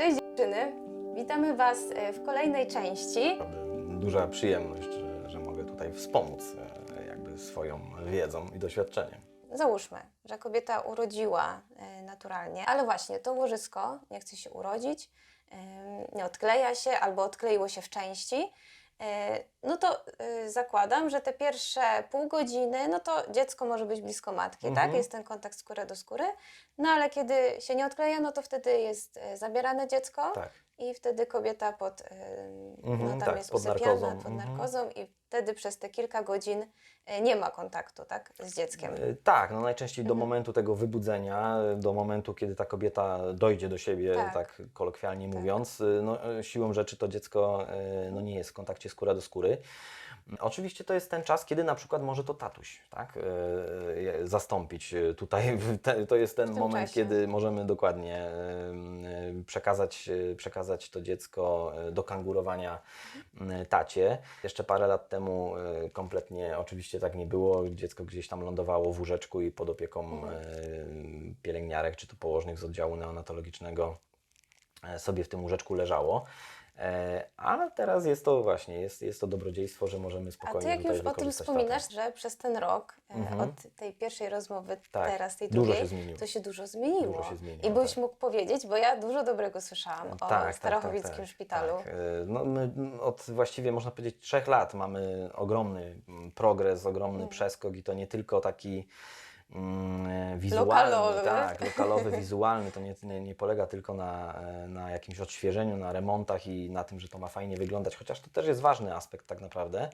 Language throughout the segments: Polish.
Cześć dziewczyny, witamy Was e, w kolejnej części. Duża przyjemność, że, że mogę tutaj wspomóc e, jakby swoją wiedzą i doświadczeniem. Załóżmy, że kobieta urodziła e, naturalnie, ale właśnie to łożysko nie chce się urodzić, nie odkleja się albo odkleiło się w części. E, No to e, zakładam, że te pierwsze pół godziny, no to dziecko może być blisko matki, Mhm. tak? Jest ten kontakt skóra do skóry. No ale kiedy się nie odkleja, no to wtedy jest e, zabierane dziecko. Tak. I wtedy kobieta pod, Mhm, no, tam tak, jest pod usypiana narkozą, pod mhm. narkozą i wtedy przez te kilka godzin y, nie ma kontaktu tak, z dzieckiem. E, Tak, no najczęściej do Mhm. momentu tego wybudzenia, e, do momentu, kiedy ta kobieta dojdzie do siebie, Tak. tak, kolokwialnie Tak. mówiąc, e, no, e, siłą rzeczy to dziecko e, no, nie jest w kontakcie skóra do skóry. Oczywiście to jest ten czas, kiedy na przykład może to tatuś tak, e, e, zastąpić e, tutaj. to jest ten moment, czasie. kiedy możemy dokładnie e, e, przekazać, e, przekazać to dziecko e, do kangurowania m, tacie. Jeszcze parę lat temu e, kompletnie oczywiście tak nie było. Dziecko gdzieś tam lądowało w łóżeczku i pod opieką Mhm. e, pielęgniarek czy to położnych z oddziału neonatologicznego e, sobie w tym łóżeczku leżało. E, A teraz jest to właśnie, jest, jest to dobrodziejstwo, że możemy A spokojnie ty jak już o tym wspominasz, że przez ten rok e, Mhm. od tej pierwszej rozmowy Tak, teraz, tej dużo drugiej, się to się dużo zmieniło. Dużo się zmieniło, I byś tak. mógł powiedzieć, bo ja dużo dobrego słyszałam o Starachowickim szpitalu. Tak. E, No, my od właściwie można powiedzieć trzech lat mamy ogromny mm, progres, ogromny Mm. przeskok i to nie tylko taki wizualny, Lokalowy. tak, lokalowy, wizualny, to nie, nie, nie polega tylko na, e, na jakimś odświeżeniu, na remontach i na tym, że to ma fajnie wyglądać, chociaż to też jest ważny aspekt tak naprawdę,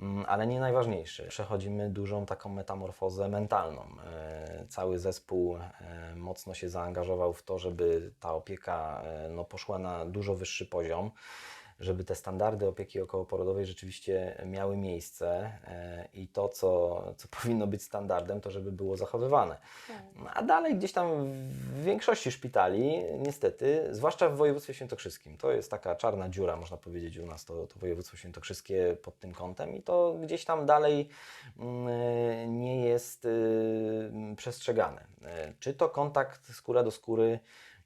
mm, ale nie najważniejszy. Przechodzimy dużą taką metamorfozę mentalną. E, Cały zespół e, mocno się zaangażował w to, żeby ta opieka no, poszła na dużo wyższy poziom żeby te standardy opieki okołoporodowej rzeczywiście miały miejsce e, i to, co, co powinno być standardem, to żeby było zachowywane. Hmm. A dalej gdzieś tam w większości szpitali, niestety, zwłaszcza w województwie świętokrzyskim, to jest taka czarna dziura, można powiedzieć u nas, to, to województwo świętokrzyskie pod tym kątem i to gdzieś tam dalej mm, nie jest y, przestrzegane. E, Czy to kontakt skóra do skóry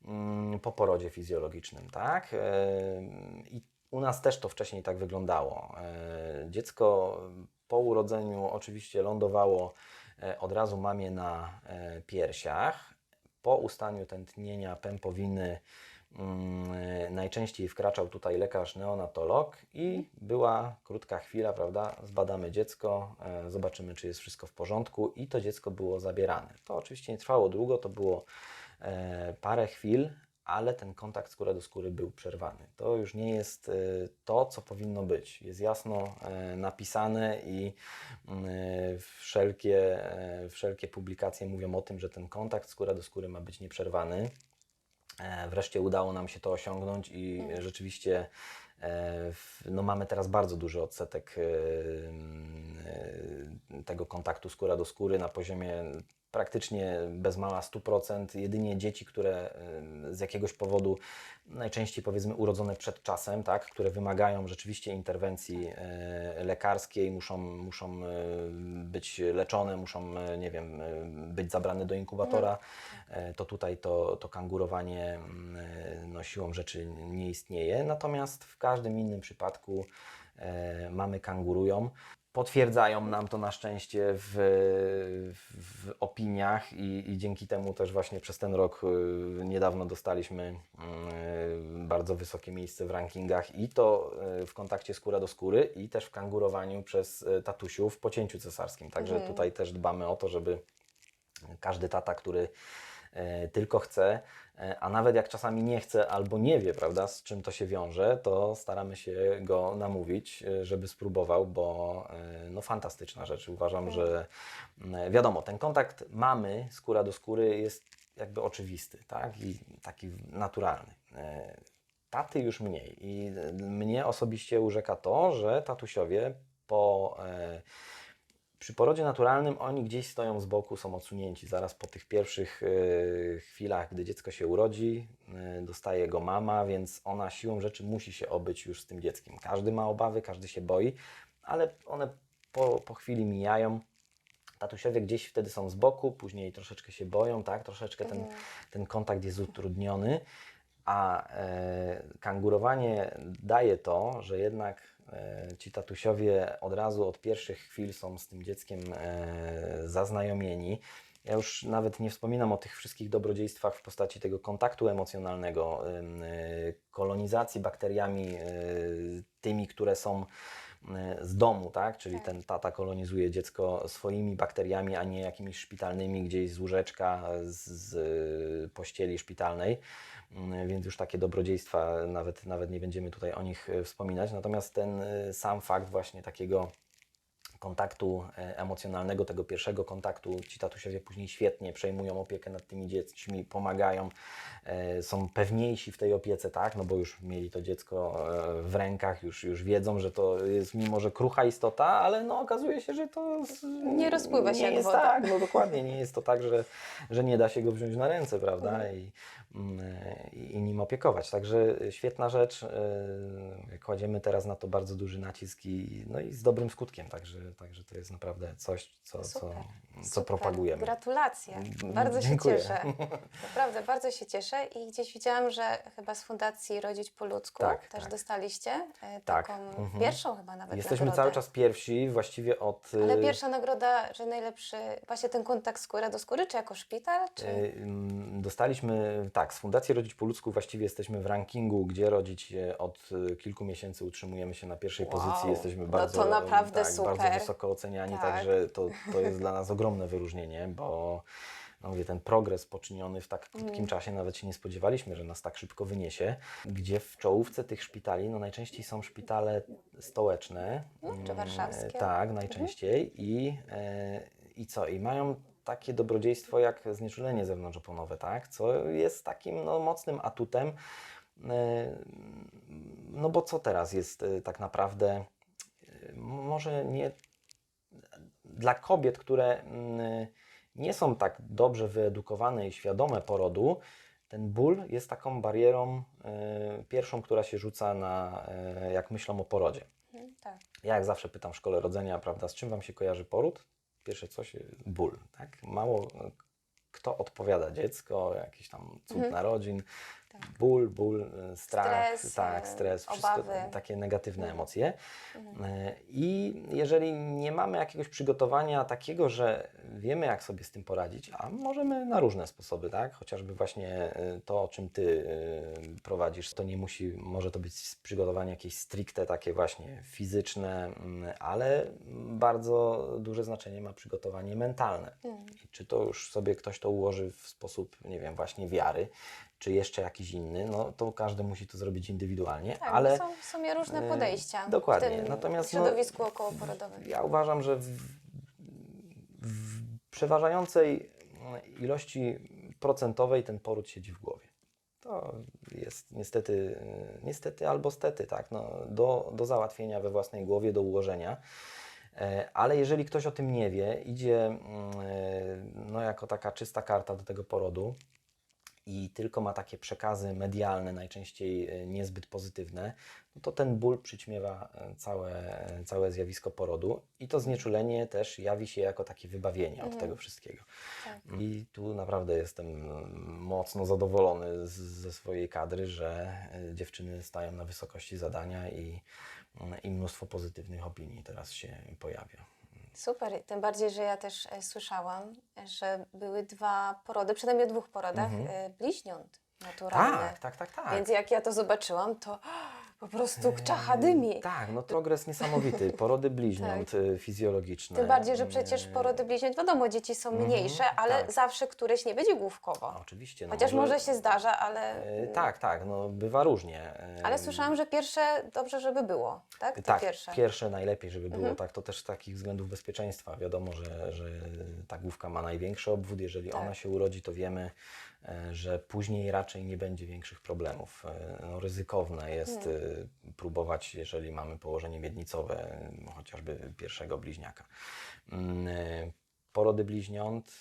mm, po porodzie fizjologicznym, tak? E, I u nas też to wcześniej tak wyglądało. E, Dziecko po urodzeniu oczywiście lądowało e, od razu mamie na e, piersiach. Po ustaniu tętnienia pępowiny mm, najczęściej wkraczał tutaj lekarz neonatolog i była krótka chwila, prawda? Zbadamy dziecko, zobaczymy, czy jest wszystko w porządku i to dziecko było zabierane. To oczywiście nie trwało długo, to było parę chwil, ale ten kontakt skóra do skóry był przerwany. To już nie jest e, to, co powinno być. Jest jasno e, napisane i mm, e, wszelkie, e, wszelkie publikacje mówią o tym, że ten kontakt skóra do skóry ma być nieprzerwany. Wreszcie udało nam się to osiągnąć i Mhm. rzeczywiście no mamy teraz bardzo duży odsetek tego kontaktu skóra do skóry na poziomie praktycznie bez mała 100%. Jedynie dzieci, które z jakiegoś powodu, najczęściej powiedzmy urodzone przed czasem, tak, które wymagają rzeczywiście interwencji e, lekarskiej, muszą, muszą e, być leczone, muszą, e, nie wiem, być zabrane do inkubatora, to tutaj to, to kangurowanie mm, no, siłą rzeczy nie istnieje. Natomiast w każdym innym przypadku mamy kangurują. Potwierdzają nam to na szczęście w, w, w opiniach i, i dzięki temu też właśnie przez ten rok y, niedawno dostaliśmy y, bardzo wysokie miejsce w rankingach i to y, w kontakcie skóra do skóry i też w kangurowaniu przez y, tatusiów po cięciu cesarskim. Także Mhm. tutaj też dbamy o to, żeby każdy tata, który tylko chce, a nawet jak czasami nie chce albo nie wie, prawda, z czym to się wiąże, to staramy się go namówić, e, żeby spróbował, bo e, no fantastyczna rzecz. Uważam, że mm, wiadomo, ten kontakt mamy skóra do skóry jest jakby oczywisty, tak, i taki naturalny. E, Taty już mniej i e, mnie osobiście urzeka to, że tatusiowie po e, przy porodzie naturalnym oni gdzieś stoją z boku, są odsunięci. Zaraz po tych pierwszych e, chwilach, gdy dziecko się urodzi, e, dostaje go mama, więc ona siłą rzeczy musi się obyć już z tym dzieckiem. Każdy ma obawy, każdy się boi, ale one po, po chwili mijają. Tatusiowie gdzieś wtedy są z boku, później troszeczkę się boją, tak? Troszeczkę ten, ten kontakt jest utrudniony. A e, kangurowanie daje to, że jednak e, ci tatusiowie od razu od pierwszych chwil są z tym dzieckiem e, zaznajomieni. Ja już nawet nie wspominam o tych wszystkich dobrodziejstwach w postaci tego kontaktu emocjonalnego, kolonizacji bakteriami tymi, które są z domu, tak? Czyli Tak. ten tata kolonizuje dziecko swoimi bakteriami, a nie jakimiś szpitalnymi, gdzieś z łóżeczka, z, z y, pościeli szpitalnej. Mm, Więc już takie dobrodziejstwa, nawet, nawet nie będziemy tutaj o nich y, wspominać. Natomiast ten sam fakt właśnie takiego kontaktu e, emocjonalnego, tego pierwszego kontaktu, ci tatusiowie później świetnie przejmują opiekę nad tymi dziećmi, pomagają, e, są pewniejsi w tej opiece, tak, no bo już mieli to dziecko e, w rękach, już, już wiedzą, że to jest mimo, że krucha istota, ale no okazuje się, że to z, Nie rozpływa się nie jak jest woda. tak, no dokładnie, nie jest to tak, że, że nie da się go wziąć na ręce, prawda, Mhm. I, mm, i, i nim opiekować. Także świetna rzecz, kładziemy teraz na to bardzo duży nacisk i, no i z dobrym skutkiem, także, także to jest naprawdę coś, co, co, Super. co Super. propagujemy. Gratulacje. Mm, Bardzo się dziękuję. cieszę. Naprawdę bardzo się cieszę i gdzieś widziałam, że chyba z Fundacji Rodzić po ludzku Tak, też tak. dostaliście e, Tak, taką mhm. pierwszą chyba nawet Jesteśmy nagrodę. cały czas pierwsi, właściwie od... Ale e, pierwsza nagroda, że najlepszy właśnie ten kontakt skóra do skóry, czy jako szpital, czy... E, mm, Dostaliśmy, tak, z Fundacji Rodzić po ludzku właściwie jesteśmy w rankingu, gdzie rodzić od e, kilku miesięcy utrzymujemy się na pierwszej Wow. pozycji. Jesteśmy No bardzo, to naprawdę tak, super. Wysoko oceniani, Tak. także to, to jest dla nas ogromne wyróżnienie, bo no mówię, ten progres poczyniony w tak krótkim Mm. czasie, nawet się nie spodziewaliśmy, że nas tak szybko wyniesie, gdzie w czołówce tych szpitali, no najczęściej są szpitale stołeczne. No, czy mm, warszawskie. Mhm. Tak, najczęściej i, e, i co? I mają takie dobrodziejstwo jak znieczulenie zewnątrzoponowe, tak? Co jest takim no, mocnym atutem. e, No bo co teraz jest e, tak naprawdę może nie dla kobiet, które mm, nie są tak dobrze wyedukowane i świadome porodu, ten ból jest taką barierą e, pierwszą, która się rzuca na, e, jak myślą o porodzie. Mhm, tak. Ja jak zawsze pytam w szkole rodzenia, prawda, z czym Wam się kojarzy poród? Pierwsze co się, ból, tak? Mało e, kto odpowiada, dziecko, jakiś tam cud Mhm. narodzin. Ból, ból, e, strach, Stres, tak, e, stres, wszystko obawy. takie negatywne Mhm. emocje. Mhm. E, I jeżeli nie mamy jakiegoś przygotowania takiego, że wiemy, jak sobie z tym poradzić, a możemy na różne sposoby, tak? Chociażby właśnie to, o czym Ty prowadzisz, to nie musi, może to być przygotowanie jakieś stricte takie właśnie fizyczne, mm, ale bardzo duże znaczenie ma przygotowanie mentalne. Mhm. Czy to już sobie ktoś to ułoży w sposób, nie wiem, właśnie wiary, czy jeszcze jakiś inny, no to każdy musi to zrobić indywidualnie, Tak, ale są w sumie różne e, podejścia dokładnie. w tym Natomiast, no, środowisku okołoporodowym. ja uważam, że w, w przeważającej ilości procentowej ten poród siedzi w głowie. To jest niestety, niestety albo stety, tak, no, do, do załatwienia we własnej głowie, do ułożenia. E, Ale jeżeli ktoś o tym nie wie, idzie mm, e, no, jako taka czysta karta do tego porodu i tylko ma takie przekazy medialne, najczęściej e, niezbyt pozytywne, no to ten ból przyćmiewa e, całe, e, całe zjawisko porodu i to znieczulenie też jawi się jako takie wybawienie od Mhm. tego wszystkiego. Tak. I tu naprawdę jestem mocno zadowolony z, ze swojej kadry, że dziewczyny stają na wysokości zadania i, mm, i mnóstwo pozytywnych opinii teraz się pojawia. Super, tym bardziej, że ja też e, słyszałam, że były dwa porody, przynajmniej o dwóch porodach, Mhm. e, bliźniąt naturalnych. Tak, tak, tak, tak. Więc jak ja to zobaczyłam, to po prostu czacha dymi. Tak, no progres niesamowity. Porody bliźniąt y, fizjologiczne. Tak. Tym bardziej, że przecież porody bliźniąt, wiadomo, dzieci są Mhm, mniejsze, ale tak. zawsze któreś nie będzie główkowo. Oczywiście. No Chociaż może się zdarza, ale... e, Tak, tak, no bywa różnie. Ale słyszałam, że pierwsze dobrze, żeby było, tak? Te Tak, pierwsze. pierwsze najlepiej, żeby było Mhm. tak, to też z takich względów bezpieczeństwa. Wiadomo, że, że ta główka ma największy obwód. Jeżeli Tak. ona się urodzi, to wiemy, że później raczej nie będzie większych problemów. E, No, ryzykowne jest Hmm. e, próbować, jeżeli mamy położenie miednicowe, e, chociażby pierwszego bliźniaka. Mm, e, Porody bliźniąt,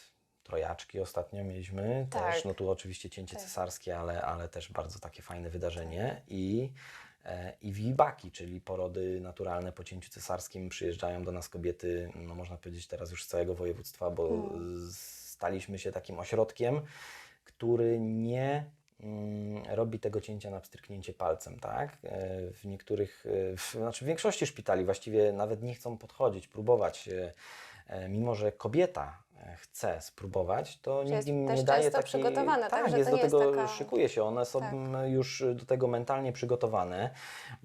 trojaczki ostatnio mieliśmy Tak. też. No tu oczywiście cięcie Tak. cesarskie, ale, ale też bardzo takie fajne wydarzenie. I E, I wiwibaki, czyli porody naturalne po cięciu cesarskim, przyjeżdżają do nas kobiety, no można powiedzieć teraz już z całego województwa, bo Mm. staliśmy się takim ośrodkiem, który nie mm, robi tego cięcia na pstryknięcie palcem, tak? E, W niektórych, e, w, znaczy w większości szpitali właściwie nawet nie chcą podchodzić, próbować, e, mimo że kobieta chce spróbować, to nikt im nie daje takiej... przygotowane, tak? tak, jest do tego, taka- szykuje się, one są Tak. już do tego mentalnie przygotowane,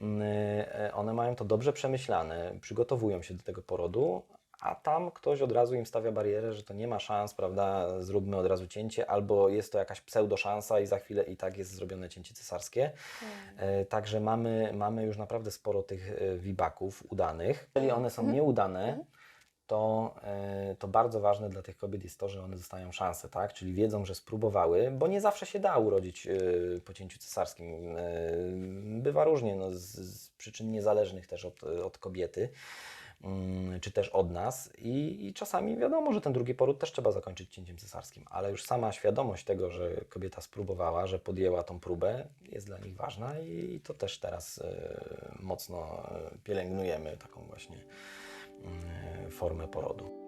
Mm, one mają to dobrze przemyślane, przygotowują się do tego porodu, a tam ktoś od razu im stawia barierę, że to nie ma szans, prawda, zróbmy od razu cięcie, albo jest to jakaś pseudo szansa i za chwilę i tak jest zrobione cięcie cesarskie. E, Także mamy, mamy już naprawdę sporo tych e, wibaków udanych. Jeżeli one są nieudane, to, e, to bardzo ważne dla tych kobiet jest to, że one dostają szansę, tak? Czyli wiedzą, że spróbowały, bo nie zawsze się da urodzić po cięciu cesarskim. Bywa różnie, no, z, z przyczyn niezależnych też od, od kobiety mm, czy też od nas I, i czasami wiadomo, że ten drugi poród też trzeba zakończyć cięciem cesarskim, ale już sama świadomość tego, że kobieta spróbowała, że podjęła tą próbę jest dla nich ważna i to też teraz e, mocno e, pielęgnujemy taką właśnie mm, formę porodu.